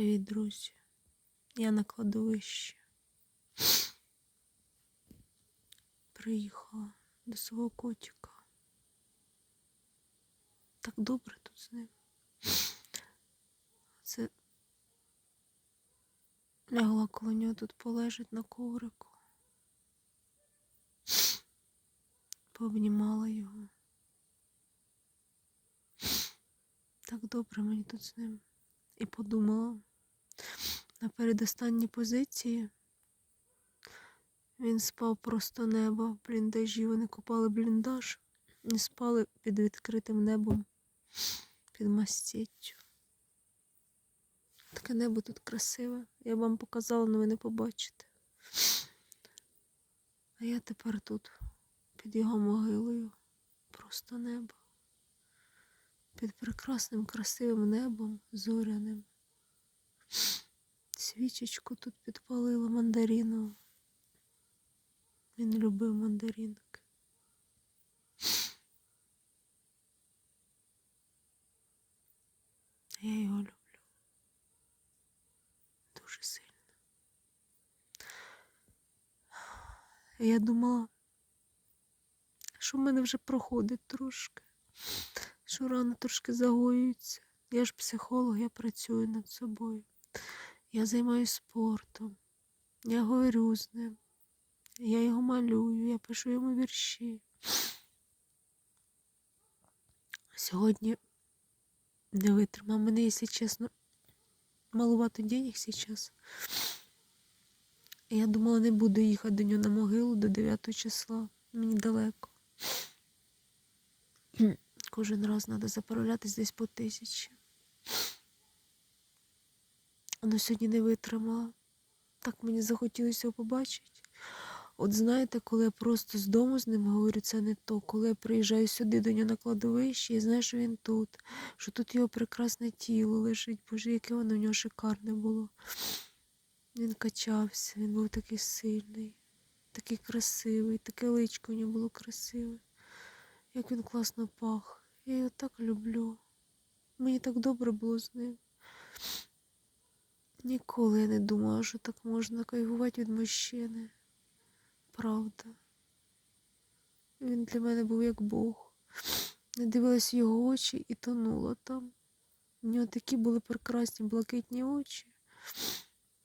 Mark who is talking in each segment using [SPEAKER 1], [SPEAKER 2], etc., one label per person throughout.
[SPEAKER 1] Привіт, друзі. Я на кладовищі. Приїхала до свого котика. Так добре тут з ним. Це лягла коло нього тут полежить на коврику. Пообнімала його. Так добре мені тут з ним. І подумала, на передостанній позиції він спав просто небо в бліндажі. Вони копали бліндаж і спали під відкритим небом, під мастіттю. Таке небо тут красиве. Я вам показала, але ви не побачите. А я тепер тут, під його могилою, просто небо. Під прекрасним красивим небом зоряним. Свічечку тут підпалила мандаріну. Він любив мандарінки. Я його люблю. Дуже сильно. Я думала, що в мене вже проходить трошки, що рани трошки загоюються. Я ж психолог, я працюю над собою. Я займаюся спортом, я говорю з ним, я його малюю, я пишу йому вірші. Сьогодні не витримав. Мене, якщо чесно, малувато денег зараз. Я думала, не буду їхати до нього на могилу до 9 числа. Мені далеко. Кожен раз треба заправлятись десь по тисячі. Воно сьогодні не витримала. Так мені захотілося його побачити. От знаєте, коли я просто з дому з ним говорю, це не то. Коли я приїжджаю сюди до нього на кладовище і знаю, що він тут, що тут його прекрасне тіло лежить. Боже, яке воно в нього шикарне було. Він качався, він був такий сильний, такий красивий, таке личко у нього було красиве. Як він класно пах. Я його так люблю. Мені так добре було з ним. Ніколи я не думала, що так можна кайфувати від мужчини. Правда. Він для мене був як Бог. Я дивилась його очі і тонула там. У нього такі були прекрасні блакитні очі,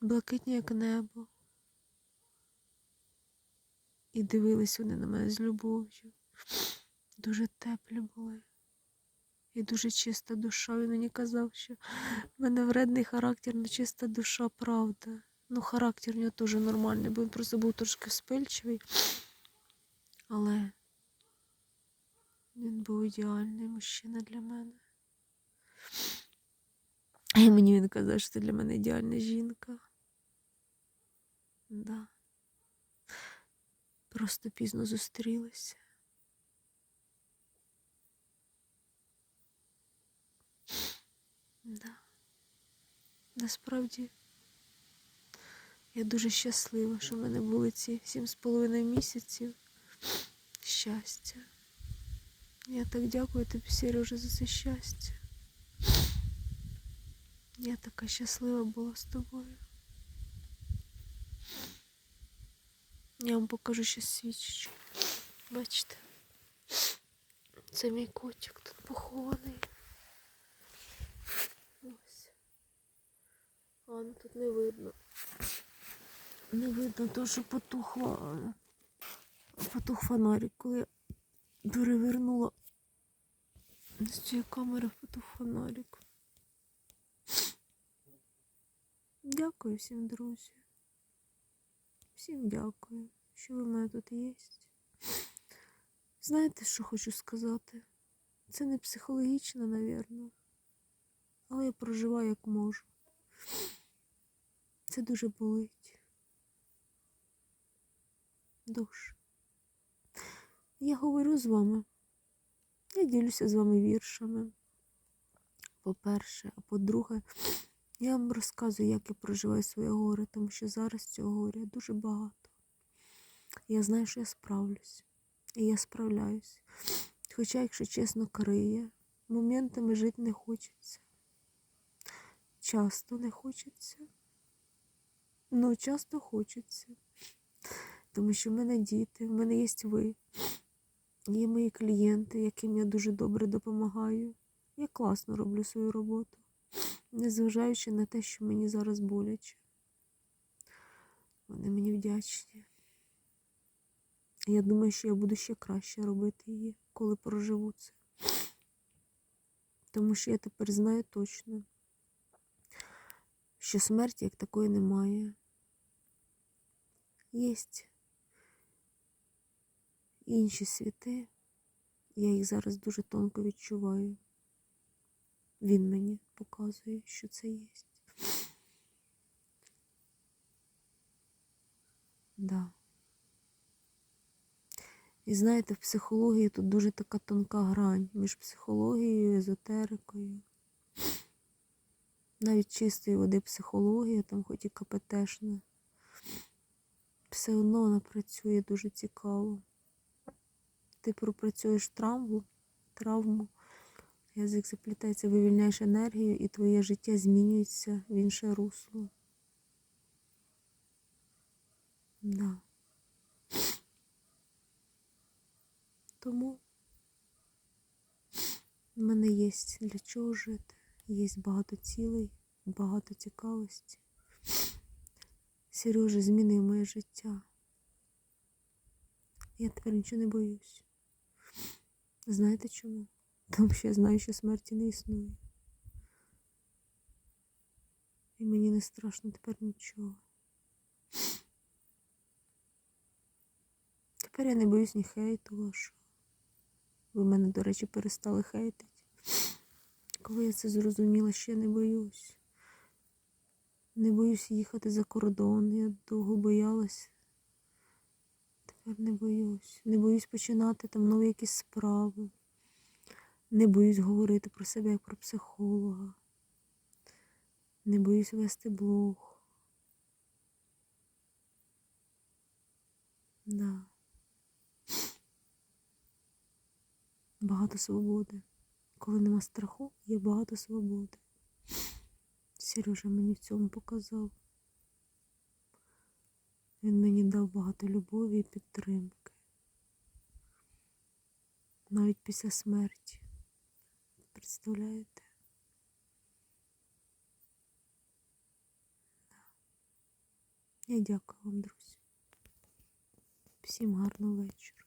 [SPEAKER 1] блакитні, як небо. І дивились вони на мене з любов'ю. Дуже теплі були. І дуже чиста душа. Він мені казав, що в мене вредний характер, але чиста душа, правда. Ну, характер у нього теж нормальний, бо він просто був трошки вспильчивий. Але він був ідеальний мужчина для мене. І мені він казав, що це для мене ідеальна жінка. Да. Просто пізно зустрілися. Да. Насправді я дуже щаслива, що в мене були ці сім з половиною місяців щастя. Я так дякую тобі, Сережа, за це щастя. Я така щаслива була з тобою. Я вам покажу ще свічечку. Бачите? Це мій котик тут похований. Ну тут не видно. Не видно, то що потухла. Потух фонарик, коли я перевернула з цієї камери потух фонарик. Дякую всім, друзі. Всім дякую, що ви в мене тут є. Знаєте, що хочу сказати? Це не психологічно, напевно, але я проживаю як можу. Це дуже болить. Дуже. Я говорю з вами. Я ділюся з вами віршами. По-перше, а по-друге, я вам розказую, як я проживаю своє горе, тому що зараз цього горя дуже багато. Я знаю, що я справлюсь. І я справляюсь. Хоча, якщо чесно, криє, моментами жити не хочеться. часто не хочеться. Ну, часто хочеться. Тому що в мене діти, в мене є ви, є мої клієнти, яким я дуже добре допомагаю. Я класно роблю свою роботу, незважаючи на те, що мені зараз боляче. Вони мені вдячні. Я думаю, що я буду ще краще робити її, коли проживу це. Тому що я тепер знаю точно, що смерті як такої немає. Є інші світи, я їх зараз дуже тонко відчуваю. Він мені показує, що це є. Да. І знаєте, в психології тут дуже така тонка грань між психологією езотерикою. Навіть чистої води психологія, там хоч і КПТшна, все одно вона працює дуже цікаво. Ти пропрацюєш травму, травму, язик заплітається, вивільняєш енергію, і твоє життя змінюється в інше русло. Да. Тому в мене є для чого жити, є багато цілей, багато цікавості. Сережа змінив моє життя. Я тепер нічого не боюсь. Знаєте чому? Тому що я знаю, що смерті не існує. І мені не страшно тепер нічого. Тепер я не боюсь ні хейту вашого. Ви мене, до речі, перестали хейтити. Коли я це зрозуміла, я не боюсь. Не боюсь їхати за кордон. Я довго боялась. Тепер не боюсь. Не боюсь починати там нові якісь справи. Не боюсь говорити про себе як про психолога. Не боюсь вести блог. Да. Багато свободи. Коли нема страху, є багато свободи. Сережа мені в цьому показав. Він мені дав багато любові і підтримки. Навіть після смерті. Представляєте? Я дякую вам, друзі. Всім гарного вечора.